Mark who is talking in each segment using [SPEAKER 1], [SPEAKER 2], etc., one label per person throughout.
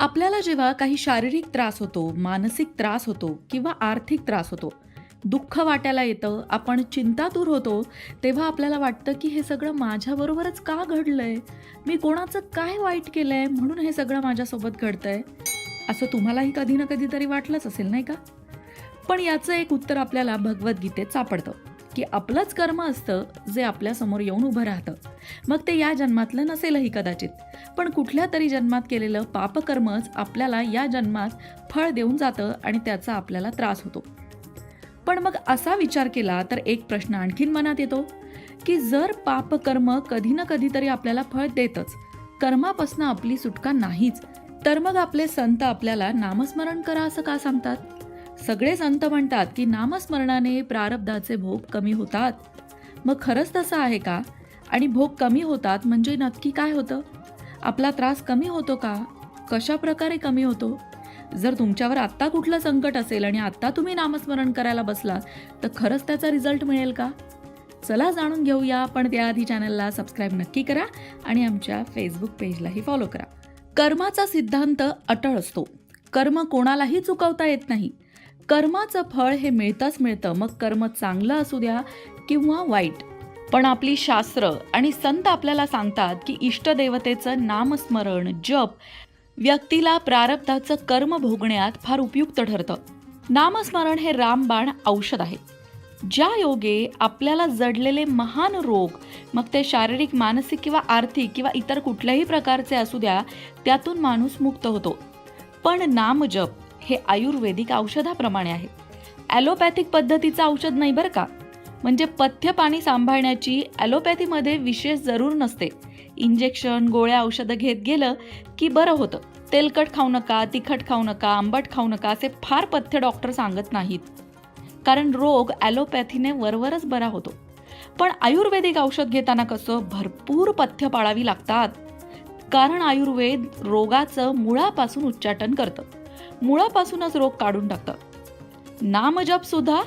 [SPEAKER 1] आपल्याला जेव्हा काही शारीरिक त्रास होतो मानसिक त्रास होतो किंवा आर्थिक त्रास होतो दुःख वाटायला येतं आपण चिंता दूर होतो तेव्हा आपल्याला वाटतं की हे सगळं माझ्याबरोबरच का घडलंय? मी कोणाचं काय वाईट केलं आहे म्हणून हे सगळं माझ्यासोबत घडतंय? असं तुम्हालाही कधी ना कधीतरी वाटलंच असेल नाही का? पण याचं एक उत्तर आपल्याला भगवद्गीतेत सापडतं. की आपलंच कर्म असतं जे आपल्यासमोर येऊन उभं राहतं. मग ते या जन्मातलं नसेलही कदाचित. पण कुठल्या तरी जन्मात केलेलं पापकर्मच आपल्याला या जन्मात फळ देऊन जातं आणि त्याचा आपल्याला त्रास होतो. पण मग असा विचार केला तर एक प्रश्न आणखीन मनात येतो की जर पापकर्म कधी ना कधीतरी आपल्याला फळ देतच कर्मापासून आपली सुटका नाहीच तर मग आपले संत आपल्याला नामस्मरण करा असं का सांगतात? सगळे संत म्हणतात की नामस्मरणाने प्रारब्धाचे भोग कमी होतात. मग खरंच तसं आहे का? आणि भोग कमी होतात म्हणजे नक्की काय होतं? आपला त्रास कमी होतो का? कशा प्रकारे कमी होतो? जर तुमच्यावर आत्ता कुठलं संकट असेल आणि आत्ता तुम्ही नामस्मरण करायला बसलात तर खरंच त्याचा रिझल्ट मिळेल का? चला जाणून घेऊया पण त्याआधी चॅनलला सबस्क्राईब नक्की करा आणि आमच्या फेसबुक पेजलाही फॉलो करा. कर्माचा सिद्धांत अटळ असतो. कर्म कोणालाही चुकवता येत नाही. कर्माचं फळ हे मिळतंच मिळतं. मग कर्म चांगलं असू द्या किंवा वाईट. पण आपली शास्त्र आणि संत आपल्याला सांगतात की इष्टदेवतेचं नामस्मरण जप व्यक्तीला प्रारब्धाचं कर्म भोगण्यात फार उपयुक्त ठरतं. नामस्मरण हे रामबाण औषध आहे. ज्या योगे आपल्याला जडलेले महान रोग मग ते शारीरिक मानसिक किंवा आर्थिक किंवा इतर कुठल्याही प्रकारचे असू द्या त्यातून माणूस मुक्त होतो. पण नामजप हे आयुर्वेदिक औषधाप्रमाणे आहे. ॲलोपॅथिक पद्धतीचं औषध नाही बरं का? म्हणजे पथ्य पाणी सांभाळण्याची ॲलोपॅथीमध्ये विशेष जरूर नसते. इंजेक्शन गोळ्या औषधं घेत गेलं की बरं होतं. तेलकट खाऊ नका तिखट खाऊ नका आंबट खाऊ नका असे फार पथ्य डॉक्टर सांगत नाहीत. कारण रोग ॲलोपॅथीने वरवरच बरा होतो. पण आयुर्वेदिक औषध घेताना कसं भरपूर पथ्य पाळावी लागतात. कारण आयुर्वेद रोगाचं मुळापासून उच्चाटन करतं. मुळापासूनच रोग काढून टाकतं. नामजप सुद्धा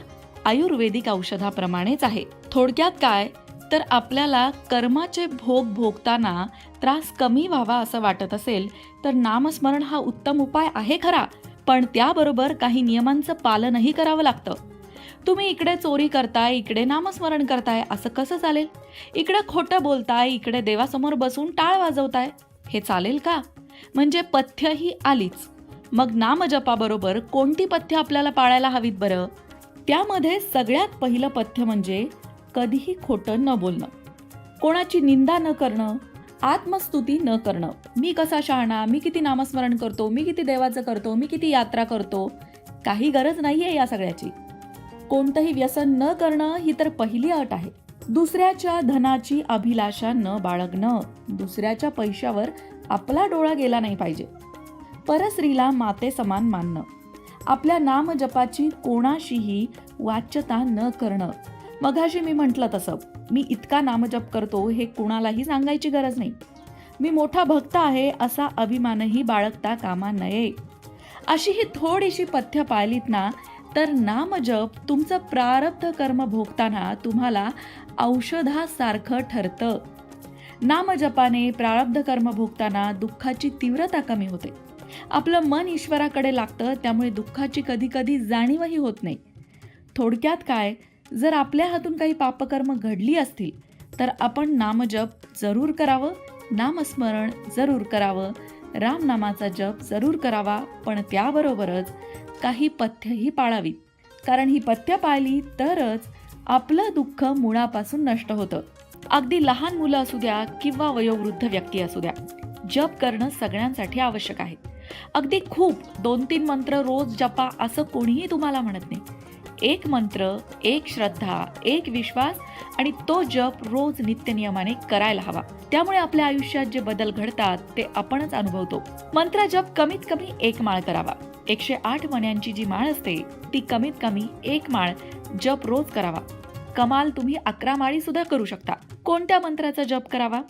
[SPEAKER 1] आयुर्वेदिक औषधाप्रमाणेच आहे. थोडक्यात काय? तर आपल्याला कर्माचे भोग भोगताना त्रास कमी व्हावा असं वाटत असेल तर नामस्मरण हा उत्तम उपाय आहे खरा. पण त्याबरोबर काही नियमांचं पालनही करावं लागतं. तुम्ही इकडे चोरी करताय इकडे नामस्मरण करताय असं कसं चालेल? इकडे खोटं बोलताय इकडे देवासमोर बसून टाळ वाजवताय हे चालेल का? म्हणजे पथ्य ही आलीच. मग नामजपाबरोबर कोणती पथ्य आपल्याला पाळायला हवीत बरं? त्यामध्ये सगळ्यात पहिलं पथ्य म्हणजे कधीही खोटं न बोलणं. कोणाची निंदा न करणं आत्मस्तुती न करणं. मी कसा शहाणा मी किती नामस्मरण करतो मी किती देवाचं करतो मी किती यात्रा करतो काही गरज नाही आहे या सगळ्याची. कोणतंही व्यसन न करणं ही तर पहिली अट आहे. दुसऱ्याच्या धनाची अभिलाषा न बाळगणं दुसऱ्याच्या पैशावर आपला डोळा गेला नाही पाहिजे. परस्त्रीला माते समान मानणं. आपल्या नामजपाची कोणाशीही वाच्यता न करणं. मघाशी मी म्हटलं तसं मी इतका नामजप करतो हे कुणालाही सांगायची गरज नाही. मी मोठा भक्त आहे असा अभिमानही बाळगता कामा नये. अशी ही थोडीशी पथ्य पाळलीत ना तर नामजप तुमचं प्रारब्ध कर्म भोगताना तुम्हाला औषधासारखं ठरतं. नामजपाने प्रारब्ध कर्म भोगताना दुःखाची तीव्रता कमी होते. आपलं मन ईश्वराकडे लागतं त्यामुळे दुःखाची कधी कधी जाणीवही होत नाही. थोडक्यात काय जर आपल्या हातून काही पापकर्म घडली असतील तर आपण नामजप जरूर करावं नामस्मरण जरूर करावं रामनामाचा जप जरूर करावा पण त्याबरोबरच काही पथ्यही पाळावीत. कारण ही पथ्य पाळली तरच आपलं दुःख मुळापासून नष्ट होतं. अगदी लहान मुलं असू द्या किंवा वयोवृद्ध व्यक्ती असू द्या जप करणं सगळ्यांसाठी आवश्यक आहे. अगदी खूप दोन तीन मंत्र रोज जपा असं कोणीही तुम्हाला म्हणत नाही. एक मंत्र एक श्रद्धा एक विश्वास आणि तो जप रोज नित्यनियमाने करायला हवा. त्यामुळे आपल्या आयुष्यात जे बदल घडतात ते आपणच अनुभवतो. मंत्र जप कमीत कमी एक माळ करावा. एकशे आठ मण्यांची जी माळ असते ती कमीत कमी एक माळ जप रोज करावा. कमाल तुम्ही अकरा माळी सुद्धा करू शकता. कोणत्या मंत्राचा जप करावा?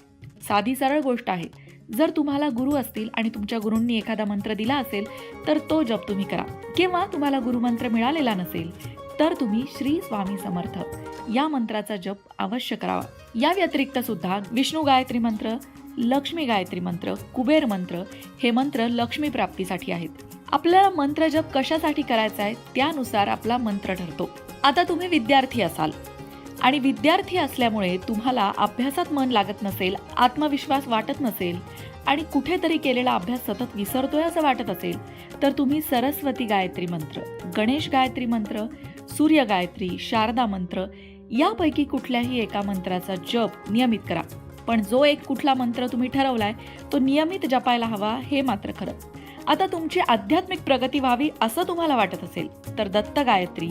[SPEAKER 1] साधी सरळ गोष्ट आहे. जर तुम्हाला गुरु असतील आणि तुमच्या गुरूंनी एखादा मंत्र दिला असेल तर तो जप तुम्ही करा. किंवा तुम्हाला गुरुमंत्र मिळालेला नसेल तर तुम्ही श्री स्वामी समर्थ. या मंत्राचा जप अवश्य करावा. या व्यतिरिक्त सुद्धा विष्णू गायत्री मंत्र लक्ष्मी गायत्री मंत्र कुबेर मंत्र हे मंत्र लक्ष्मी प्राप्तीसाठी आहेत. आपल्याला मंत्र जप कशासाठी करायचा आहे त्यानुसार आपला मंत्र ठरतो. आता तुम्ही विद्यार्थी असाल. आणि विद्यार्थी असल्यामुळे तुम्हाला अभ्यासात मन लागत नसेल आत्मविश्वास वाटत नसेल आणि कुठेतरी केलेला अभ्यास सतत विसरतोय असं वाटत असेल तर तुम्ही सरस्वती गायत्री मंत्र गणेश गायत्री मंत्र सूर्य गायत्री शारदा मंत्र यापैकी कुठल्याही एका मंत्राचा जप नियमित करा. पण जो एक कुठला मंत्र तुम्ही ठरवलाय तो नियमित जपायला हवा हे मात्र खरं. आता तुमची आध्यात्मिक प्रगती व्हावी असं तुम्हाला वाटत असेल तर दत्त गायत्री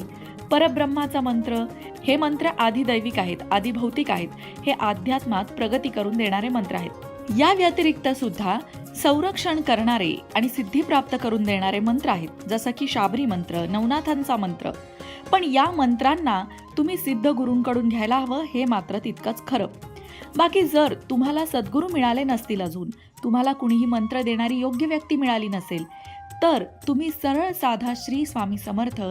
[SPEAKER 1] परब्रह्माचा मंत्र. हे मंत्र आधिदैविक आहेत आधिभौतिक आहेत. हे अध्यात्मात प्रगती करून देणारे मंत्र आहेत. या व्यतिरिक्त सुद्धा संरक्षण करणारे आणि सिद्धी प्राप्त करून देणारे मंत्र आहेत. जसं की शाबरी मंत्र नवनाथांचा मंत्र. पण या मंत्रांना तुम्ही सिद्ध गुरूंकडून घ्यायला हवं हे मात्र तितकंच खरं. बाकी जर तुम्हाला सद्गुरू मिळाले नसतील अजून तुम्हाला कुणीही मंत्र देणारी योग्य व्यक्ती मिळाली नसेल तर तुम्ही सरळ साधा श्री स्वामी समर्थ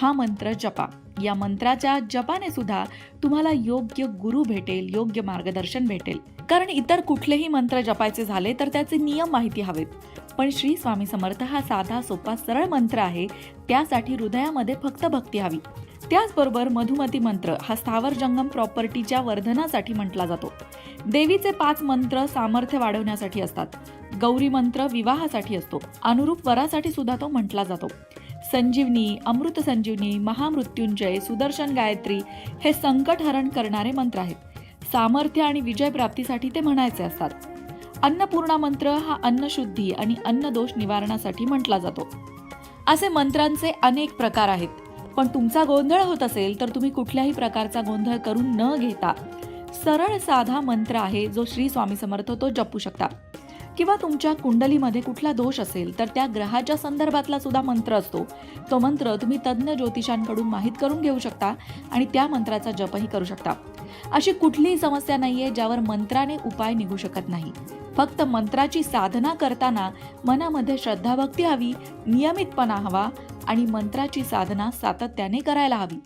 [SPEAKER 1] हा मंत्र जपा. या मंत्राच्या जपाने सुद्धा तुम्हाला योग्य गुरु भेटेल योग्य मार्गदर्शन भेटेल. कारण इतर कुठलेही मंत्र जपायचे झाले तर त्याचे नियम माहिती हवेत. पण श्री स्वामी समर्थ हा साधा सोपा सरळ मंत्र आहे. त्यासाठी हृदयामध्ये फक्त भक्ती हवी. त्याचबरोबर मधुमती मंत्र हा स्थावर जंगम प्रॉपर्टीच्या वर्धनासाठी म्हटला जातो. देवीचे पाच मंत्र सामर्थ्य वाढवण्यासाठी असतात. गौरी मंत्र विवाहासाठी असतो. अनुरूप वरासाठी सुद्धा तो म्हटला जातो. संजीवनी अमृत संजीवनी महामृत्युंजय सुदर्शन गायत्री हे संकट हरण करणारे मंत्र आहेत. सामर्थ्य आणि विजय प्राप्तीसाठी ते म्हणायचे असतात. अन्नपूर्णा मंत्र हा अन्नशुद्धी आणि अन्नदोष निवारणासाठी म्हटला जातो. असे मंत्रांचे अनेक प्रकार आहेत. पण तुमचा गोंधळ होत असेल तर तुम्ही कुठल्याही प्रकारचा गोंधळ करून न घेता सरळ साधा मंत्र आहे जो श्री स्वामी समर्थ तो जपू शकता. किंवा तुमच्या कुंडलीमध्ये कुठला दोष असेल तर त्या ग्रहाच्या संदर्भातला सुद्धा मंत्र असतो. तो मंत्र तुम्ही तज्ज्ञ ज्योतिषांकडून माहीत करून घेऊ शकता आणि त्या मंत्राचा जपही करू शकता. अशी कुठलीही समस्या नाही आहे ज्यावर मंत्राने उपाय निघू शकत नाही. फक्त मंत्राची साधना करताना मनामध्ये श्रद्धाभक्ती हवी नियमितपणा हवा आणि मंत्राची साधना सातत्याने करायला हवी.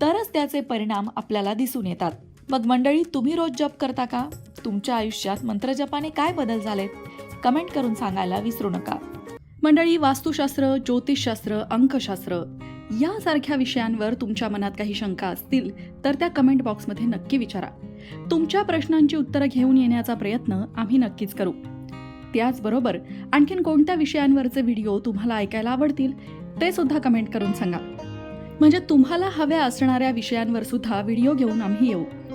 [SPEAKER 1] तरच त्याचे परिणाम आपल्याला दिसून येतात. मग मंडळी तुम्ही रोज जप करता का? तुमच्या आयुष्यात मंत्रजपाने काय बदल झालेत? कमेंट करून सांगायला विसरू नका. मंडळी वास्तुशास्त्र ज्योतिषशास्त्र अंकशास्त्र यासारख्या विषयांवर तुमच्या मनात काही शंका असतील तर त्या कमेंट बॉक्समध्ये नक्की विचारा. तुमच्या प्रश्नांची उत्तरं घेऊन येण्याचा प्रयत्न आम्ही नक्कीच करू. त्याचबरोबर आणखीन कोणत्या विषयांवरचे व्हिडिओ तुम्हाला ऐकायला आवडतील ते सुद्धा कमेंट करून सांगा. म्हणजे तुम्हाला हव्या असणाऱ्या विषयांवर सुद्धा व्हिडिओ घेऊन आम्ही येऊ.